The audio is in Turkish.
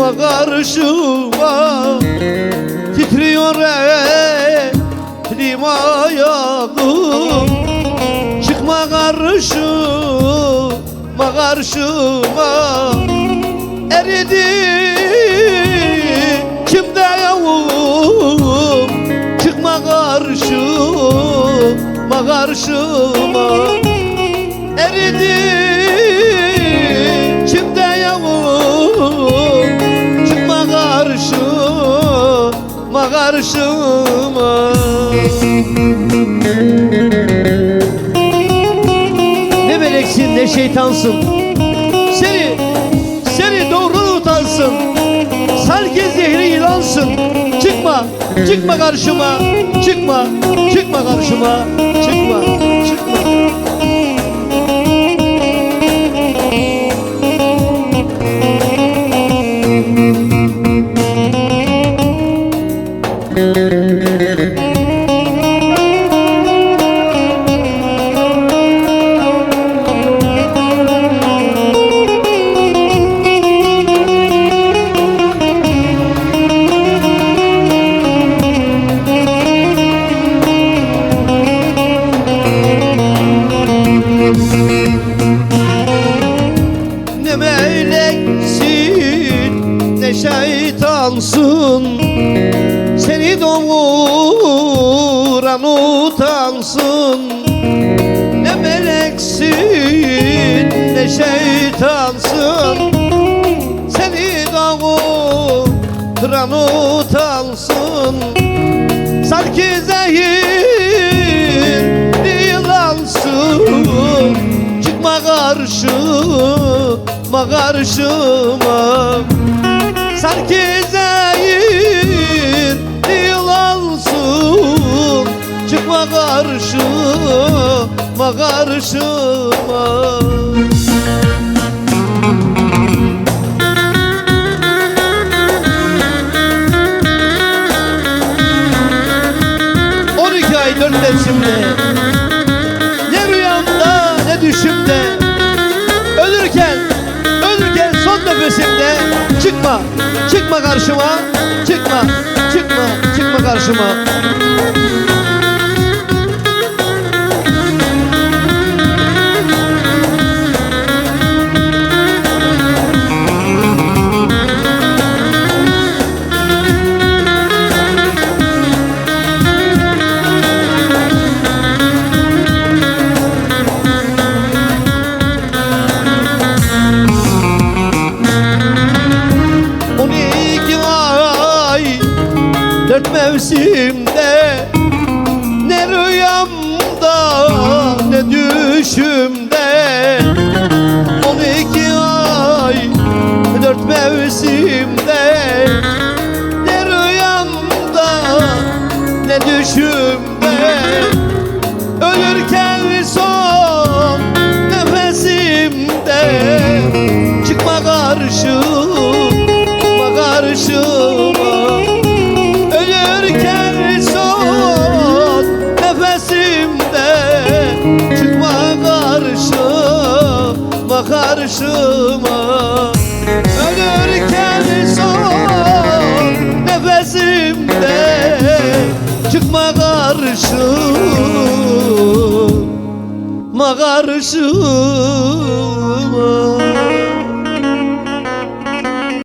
çıkma karşıma Titriyor elim ayağım. Çıkma karşıma karşıma Eridi kimde yavrum? Çıkma karşıma karşıma Eridi karşıma. Ne meleksin ne şeytansın. Seni, seni doğru utansın. Sanki zehri yılansın. Çıkma, çıkma karşıma. Çıkma, çıkma karşıma. Çıkma utansın Ne meleksin ne şeytansın. Seni doğuran utansın Sanki zehir yılansın Çıkma karşıma karşıma. Sanki zehir karşıma karşıma On iki ay dört mevsimde Ne rüyamda ne düşümde. Ölürken, ölürken son nefesimde. Çıkma, çıkma karşıma. Çıkma, çıkma, çıkma karşıma Dört mevsimde Ne rüyamda ne düşümde. On iki ay Dört mevsimde Ne rüyamda ne düşümde karşıma Ölürken son nefesimde Çıkma karşıma karşıma